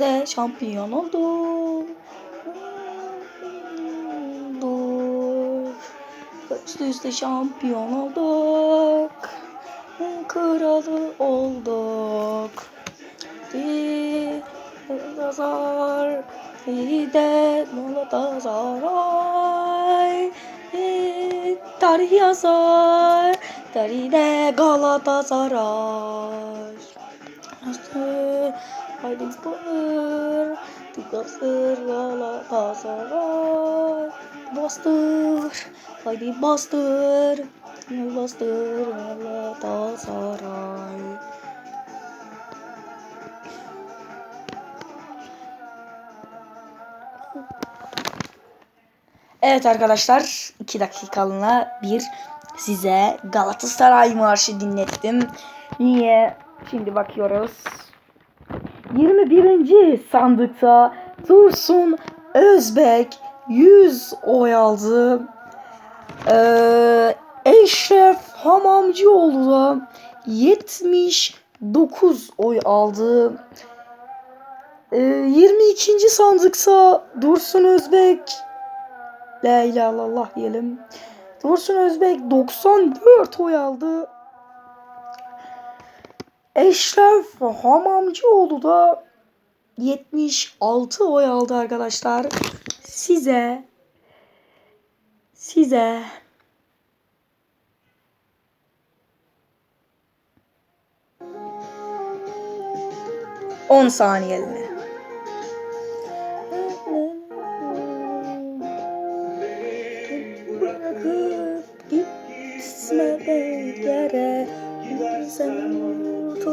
Ve şampiyon oldu. Üst üste şampiyon olduk. Kralı olduk. Galatasaray de Galatasaray Tarih yazar Tarihte Galatasaray. Bastır Haydi bastır Bastır Galatasaray. Bastır Haydi bastır. Bastır Galatasaray Evet arkadaşlar 2 dakikalığına bir size Galatasaray marşı dinlettim. Niye? Şimdi bakıyoruz. 21. sandıkta Dursun Özbek 100 oy aldı. Ee, Eşref Hamamcıoğlu da 79 oy aldı. Ee, 22. sandıkta Dursun Özbek La ilahe illallah diyelim. Dursun Özbek 94 oy aldı. Eşref Hamamcıoğlu da 76 oy aldı arkadaşlar. Size size on saniyeliğine.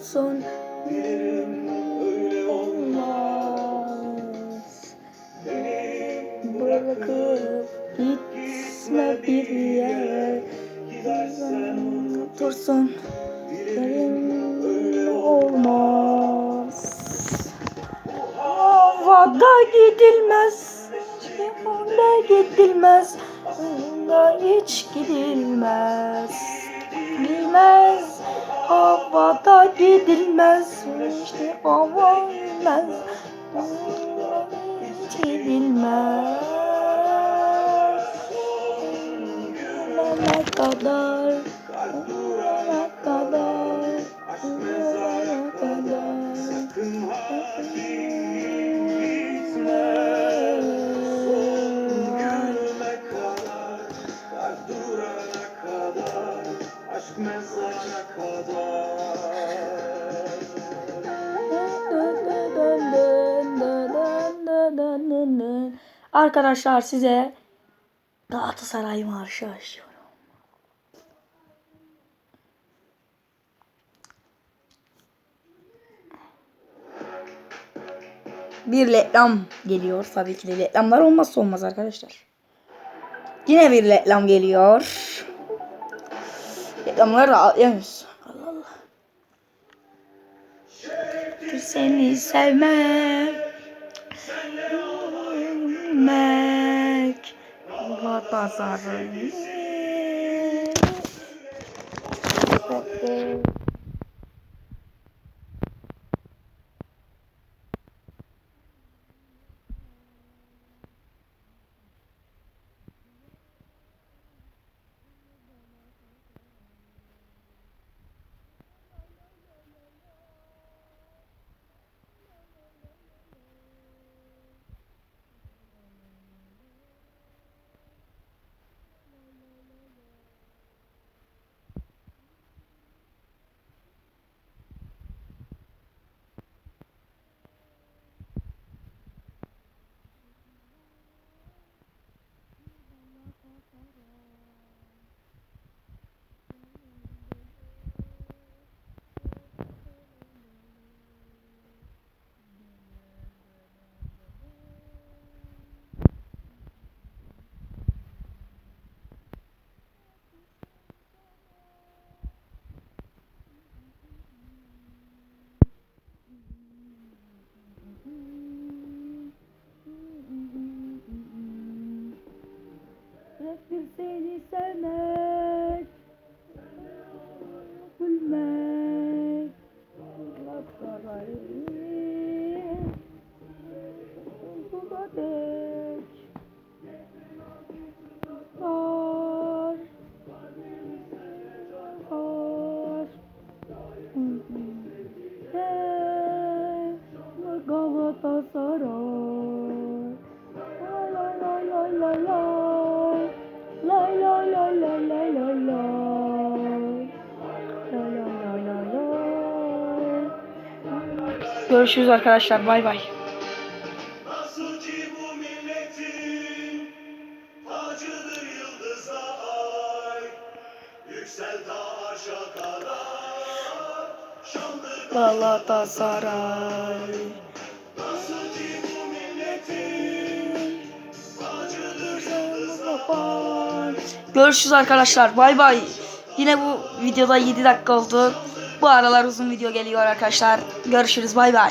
Otursun olmaz. Bırakıp gitme bir yere. Sen otursun olmaz. Havada gidilmez. Havada gidilmez. Havada hiç gidilmez. Gidilmez Havada gidilmez İşte hava gidilmez. Ölene kadar Arkadaşlar size Galatasaray marşı açıyorum. Bir reklam geliyor. Tabii ki de reklamlar olmazsa olmaz arkadaşlar. Yine bir reklam geliyor. Reklamları da atlayamıyoruz. Allah Allah. Seni sevmek Mek Galatasaray Görüşürüz arkadaşlar. Bay bay. Galatasaray. Nasıl ki bu milletin Görüşürüz arkadaşlar. Bay bay. Yine bu videoda 7 dakika oldu. Bu aralar uzun video geliyor arkadaşlar. Görüşürüz. Bay bay.